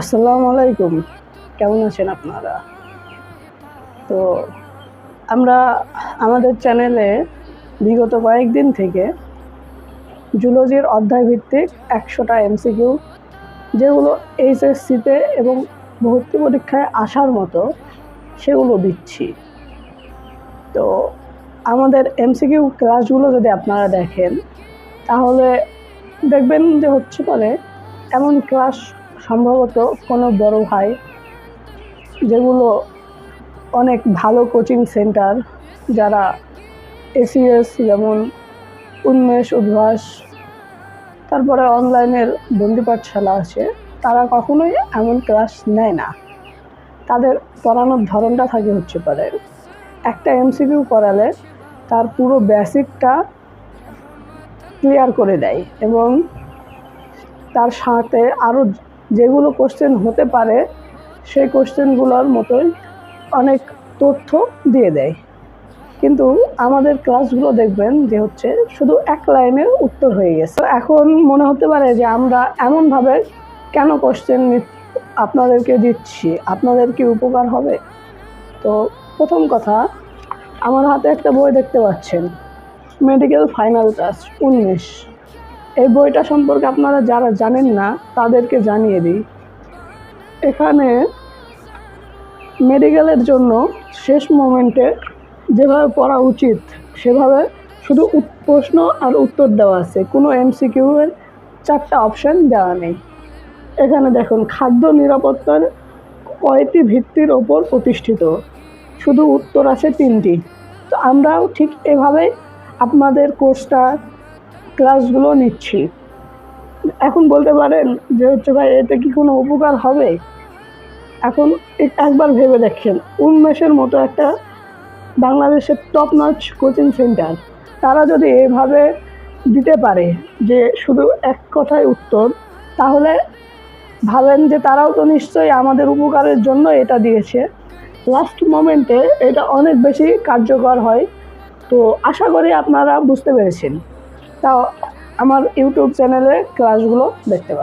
আসসালামু আলাইকুম। কেমন আছেন আপনারা? তো আমরা আমাদের চ্যানেলে বিগত কয়েকদিন থেকে জুলজির অধ্যায় ভিত্তিক একশোটা এমসিকিউ, যেগুলো এইচএসসিতে এবং ভর্তি পরীক্ষায় আসার মতো, সেগুলো দিচ্ছি। তো আমাদের এমসিকিউ ক্লাসগুলো যদি আপনারা দেখেন, তাহলে দেখবেন যে হচ্ছে পরে এমন ক্লাস সম্ভবত কোনো বড় ভাই, যেগুলো অনেক ভালো কোচিং সেন্টার যারা এসিএস যেমন উন্মেষ উদ্ভাস তারপরে অনলাইনের বন্দি পাঠশালা আছে, তারা কখনোই এমন ক্লাস নেয় না। তাদের পড়ানোর ধরনটা থাকে হচ্ছে পারে, একটা এমসিকিউ করালে তার পুরো বেসিকটা ক্লিয়ার করে দেয় এবং তার সাথে আরও যেগুলো কোশ্চেন হতে পারে, সেই কোশ্চেনগুলোর মতোই অনেক তথ্য দিয়ে দেয়। কিন্তু আমাদের ক্লাসগুলো দেখবেন যে হচ্ছে শুধু এক লাইনের উত্তর হয়ে গেছে। এখন মনে হতে পারে যে আমরা এমনভাবে কেন কোশ্চেন আপনাদেরকে দিচ্ছি, আপনাদের কি উপকার হবে? তো প্রথম কথা, আমার হাতে একটা বই দেখতে পাচ্ছেন মেডিকেল ফাইনাল টাচ উনিশ। এই বইটা সম্পর্কে আপনারা যারা জানেন না, তাদেরকে জানিয়ে দিই। এখানে মেডিকেলের জন্য শেষ মোমেন্টে যেভাবে পড়া উচিত, সেভাবে শুধু প্রশ্ন আর উত্তর দেওয়া আছে। কোনো এমসিকিউ এর চারটা অপশন দেওয়া নেই। এখানে দেখুন, খাদ্য নিরাপত্তার কয়টি ভিত্তির ওপর প্রতিষ্ঠিত? শুধু উত্তর আছে তিনটি। তো আমরাও ঠিক এভাবেই আপনাদের কোর্সটা ক্লাসগুলো নিচ্ছি। এখন বলতে পারেন যে হচ্ছে ভাই, এতে কি কোনো উপকার হবে? এখন একবার ভেবে দেখেন, উন্মেষের মতো একটা বাংলাদেশের টপ নচ কোচিং সেন্টার তারা যদি এভাবে দিতে পারে যে শুধু এক কথায় উত্তর, তাহলে ভাবেন যে তারাও তো নিশ্চয়ই আমাদের উপকারের জন্য এটা দিয়েছে। লাস্ট মোমেন্টে এটা অনেক বেশি কার্যকর হয়। তো আশা করি আপনারা বুঝতে পেরেছেন। তাও আমার ইউটিউব চ্যানেলে ক্লাসগুলো দেখতে পারেন